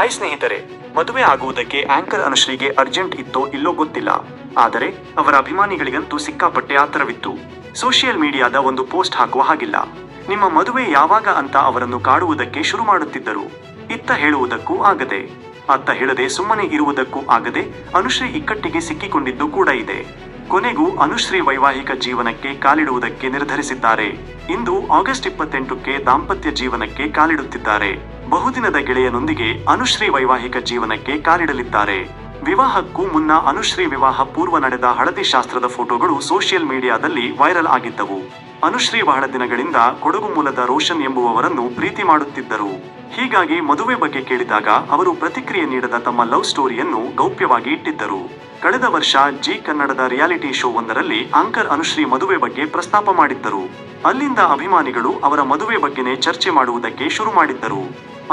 Hi ಸ್ನೇಹಿತರೆ, ಮದುವೆ ಆಗುವುದಕ್ಕೆ anchor ಅನುಶ್ರೀಗೆ urgent ಇತ್ತೋ ಇಲ್ಲೋ ಗೊತ್ತಿಲ್ಲ. ಆದರೆ, ಅವರ ಅಭಿಮಾನಿಗಳಿಗಂತೂ ಸಿಕ್ಕಾಪಟ್ಟೆ ಆತರವಿತ್ತು. ಸೋಷಿಯಲ್ ಮೀಡಿಯಾದ ಒಂದು ಪೋಸ್ಟ್ ಹಾಕುವ ಹಾಗಿಲ್ಲ. ನಿಮ್ಮ ಮದುವೆ ಯಾವಾಗ ಅಂತ ಅವರನ್ನು ಕಾಡುವುದಕ್ಕೆ ಶುರು ಮಾಡುತ್ತಿದ್ದರು. ಇತ್ತ ಹೇಳುವುದಕ್ಕೂ ಆಗದೆ. ಅತ್ತ ಹೇಳದೆ ಸುಮ್ಮನೆ ಇರುವುದಕ್ಕೂ ಆಗದೆ ಅನುಶ್ರೀ ಇಕ್ಕಟ್ಟಿಗೆ ಸಿಕ್ಕಿಕೊಂಡಿದ್ದು ಕೂಡ ಇದೆ. ಕೊನೆಗೂ ಅನುಶ್ರೀ ವೈವಾಹಿಕ ಜೀವನಕ್ಕೆ ಕಾಲಿಡುವುದಕ್ಕೆ ನಿರ್ಧರಿಸಿದ್ದಾರೆ. ಇಂದು ಆಗಸ್ಟ್ ಇಪ್ಪತ್ತೆಂಟಕ್ಕೆ ದಾಂಪತ್ಯ ಜೀವನಕ್ಕೆ ಕಾಲಿಡುತ್ತಿದ್ದಾರೆ. ಬಹುದಿನದ ಗೆಳೆಯನೊಂದಿಗೆ ಅನುಶ್ರೀ ವೈವಾಹಿಕ ಜೀವನಕ್ಕೆ ಕಾಲಿಡಲಿದ್ದಾರೆ. ವಿವಾಹಕ್ಕೂ ಮುನ್ನ ಅನುಶ್ರೀ ವಿವಾಹ ಪೂರ್ವ ನಡೆದ ಹಳದಿ ಶಾಸ್ತ್ರದ ಫೋಟೋಗಳು ಸೋಷಿಯಲ್ ಮೀಡಿಯಾದಲ್ಲಿ ವೈರಲ್ ಆಗಿದ್ದವು. ಅನುಶ್ರೀ ಬಹಳ ದಿನಗಳಿಂದ ಕೊಡಗು ಮೂಲದ ರೋಷನ್ ಎಂಬುವವರನ್ನು ಪ್ರೀತಿ ಮಾಡುತ್ತಿದ್ದರು. ಹೀಗಾಗಿ ಮದುವೆ ಬಗ್ಗೆ ಕೇಳಿದಾಗ ಅವರು ಪ್ರತಿಕ್ರಿಯೆ ನೀಡದ ತಮ್ಮ ಲವ್ ಸ್ಟೋರಿಯನ್ನು ಗೌಪ್ಯವಾಗಿ ಇಟ್ಟಿದ್ದರು. ಕಳೆದ ವರ್ಷ ಜಿ ಕನ್ನಡದ ರಿಯಾಲಿಟಿ ಶೋ ಒಂದರಲ್ಲಿ ಆಂಕರ್ ಅನುಶ್ರೀ ಮದುವೆ ಬಗ್ಗೆ ಪ್ರಸ್ತಾಪ ಮಾಡಿದ್ದರು. ಅಲ್ಲಿಂದ ಅಭಿಮಾನಿಗಳು ಅವರ ಮದುವೆ ಬಗ್ಗೆನೇ ಚರ್ಚೆ ಮಾಡುವುದಕ್ಕೆ ಶುರು ಮಾಡಿದ್ದರು.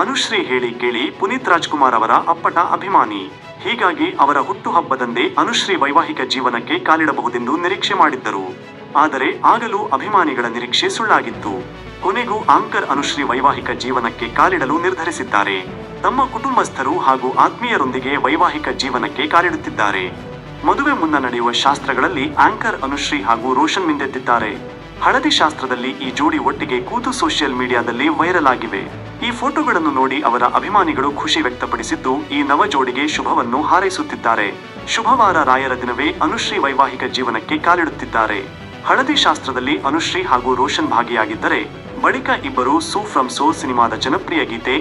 ಅನುಶ್ರೀ ಹೇಳಿ ಕೇಳಿ ಪುನೀತ್ ರಾಜ್ಕುಮಾರ್ ಅವರ ಅಪ್ಪಟ ಅಭಿಮಾನಿ. ಹೀಗಾಗಿ ಅವರ ಹುಟ್ಟುಹಬ್ಬದಂದೇ ಅನುಶ್ರೀ ವೈವಾಹಿಕ ಜೀವನಕ್ಕೆ ಕಾಲಿಡಬಹುದೆಂದು ನಿರೀಕ್ಷೆ ಮಾಡಿದ್ದರು. ಆದರೆ ಆಗಲೂ ಅಭಿಮಾನಿಗಳ ನಿರೀಕ್ಷೆ ಸುಳ್ಳಾಗಿತ್ತು. ಕೊನೆಗೂ ಆಂಕರ್ ಅನುಶ್ರೀ ವೈವಾಹಿಕ ಜೀವನಕ್ಕೆ ಕಾಲಿಡಲು ನಿರ್ಧರಿಸಿದ್ದಾರೆ. ತಮ್ಮ ಕುಟುಂಬಸ್ಥರು ಹಾಗೂ ಆತ್ಮೀಯರೊಂದಿಗೆ ವೈವಾಹಿಕ ಜೀವನಕ್ಕೆ ಕಾಲಿಡುತ್ತಿದ್ದಾರೆ. ಮದುವೆ ಮುನ್ನ ನಡೆಯುವ ಶಾಸ್ತ್ರಗಳಲ್ಲಿ ಆಂಕರ್ ಅನುಶ್ರೀ ಹಾಗೂ ರೋಷನ್ ಮಿಂದೆದ್ದಿದ್ದಾರೆ ಹಳದಿ ಶಾಸ್ತ್ರದಲ್ಲಿ ಈ ಜೋಡಿ ಒಟ್ಟಿಗೆ ಕೂತು ಸೋಷಿಯಲ್ ಮೀಡಿಯಾದಲ್ಲಿ ವೈರಲ್ ಆಗಿವೆ. ಈ ಫೋಟೋಗಳನ್ನು ನೋಡಿ ಅವರ ಅಭಿಮಾನಿಗಳು ಖುಷಿ ವ್ಯಕ್ತಪಡಿಸಿದ್ದು, ಈ ನವ ಜೋಡಿಗೆ ಶುಭವನ್ನು ಹಾರೈಸುತ್ತಿದ್ದಾರೆ. ಶುಭವಾರ ರಾಯರ ದಿನವೇ ಅನುಶ್ರೀ ವೈವಾಹಿಕ ಜೀವನಕ್ಕೆ ಕಾಲಿಡುತ್ತಿದ್ದಾರೆ. ಹಳದಿ ಶಾಸ್ತ್ರದಲ್ಲಿ ಅನುಶ್ರೀ ಹಾಗೂ ರೋಷನ್ ಭಾಗಿಯಾಗಿದ್ದರೆ ಬಳಿಕ ಇಬ್ಬರು ಸೂ ಫ್ರಮ್ ಸೋ ಸಿನಿಮಾದ ಜನಪ್ರಿಯ ಗೀತೆ,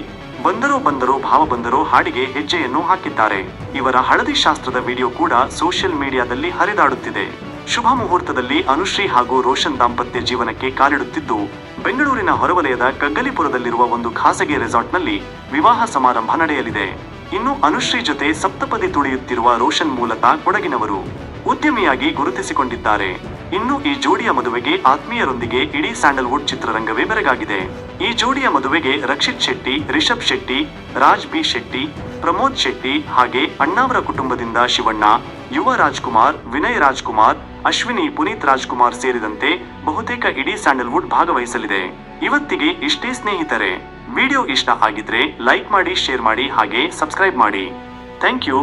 ಬಂದರೋ ಬಂದರೋ ಭಾವ ಬಂದರೋ ಹಾಡಿಗೆ ಹೆಜ್ಜೆಯನ್ನು ಹಾಕಿದ್ದಾರೆ. ಇವರ ಹಳದಿ ಶಾಸ್ತ್ರದ ವಿಡಿಯೋ ಕೂಡ ಸೋಷಿಯಲ್ ಮೀಡಿಯಾದಲ್ಲಿ ಹರಿದಾಡುತ್ತಿದೆ. ಶುಭ ಮುಹೂರ್ತದಲ್ಲಿ ಅನುಶ್ರೀ ಹಾಗೂ ರೋಷನ್ ದಾಂಪತ್ಯ ಜೀವನಕ್ಕೆ ಕಾಲಿಡುತ್ತಿದ್ದು, ಬೆಂಗಳೂರಿನ ಹೊರವಲಯದ ಕಗ್ಗಲಿಪುರದಲ್ಲಿರುವ ಒಂದು ಖಾಸಗಿ ರೆಸಾರ್ಟ್ನಲ್ಲಿ ವಿವಾಹ ಸಮಾರಂಭ ನಡೆಯಲಿದೆ. ಇನ್ನು ಅನುಶ್ರೀ ಜೊತೆ ಸಪ್ತಪದಿ ತುಳಿಯುತ್ತಿರುವ ರೋಷನ್ ಮೂಲತಃ ಕೊಡಗಿನವರು ಉದ್ಯಮಿಯಾಗಿ ಗುರುತಿಸಿಕೊಂಡಿದ್ದಾರೆ. ಇನ್ನು ಈ ಜೋಡಿಯ ಮದುವೆಗೆ ಆತ್ಮೀಯರೊಂದಿಗೆ ಇಡೀ ಸ್ಯಾಂಡಲ್ವುಡ್ ಚಿತ್ರರಂಗವೇ ಬೆರಗಾಗಿದೆ. ಈ ಜೋಡಿಯ ಮದುವೆಗೆ ರಕ್ಷಿತ್ ಶೆಟ್ಟಿ, ರಿಷಬ್ ಶೆಟ್ಟಿ, ರಾಜ್ ಬಿ ಶೆಟ್ಟಿ, ಪ್ರಮೋದ್ ಶೆಟ್ಟಿ ಹಾಗೆ ಅಣ್ಣಾವರ ಕುಟುಂಬದಿಂದ ಶಿವಣ್ಣ, ಯುವ ರಾಜ್ಕುಮಾರ್, ವಿನಯ್ ರಾಜ್ಕುಮಾರ್, ಅಶ್ವಿನಿ, ಪುನೀತ್ ರಾಜ್ಕುಮಾರ್ ಸೇರಿದಂತೆ ಬಹುತೇಕ ಇಡೀ ಸ್ಯಾಂಡಲ್ವುಡ್ ಭಾಗವಹಿಸಲಿದೆ. ಇವತ್ತಿಗೆ ಇಷ್ಟೇ ಸ್ನೇಹಿತರೆ. ವಿಡಿಯೋ ಇಷ್ಟ ಆಗಿದ್ರೆ ಲೈಕ್ ಮಾಡಿ, ಶೇರ್ ಮಾಡಿ ಹಾಗೆ ಸಬ್ಸ್ಕ್ರೈಬ್ ಮಾಡಿ. Thank you.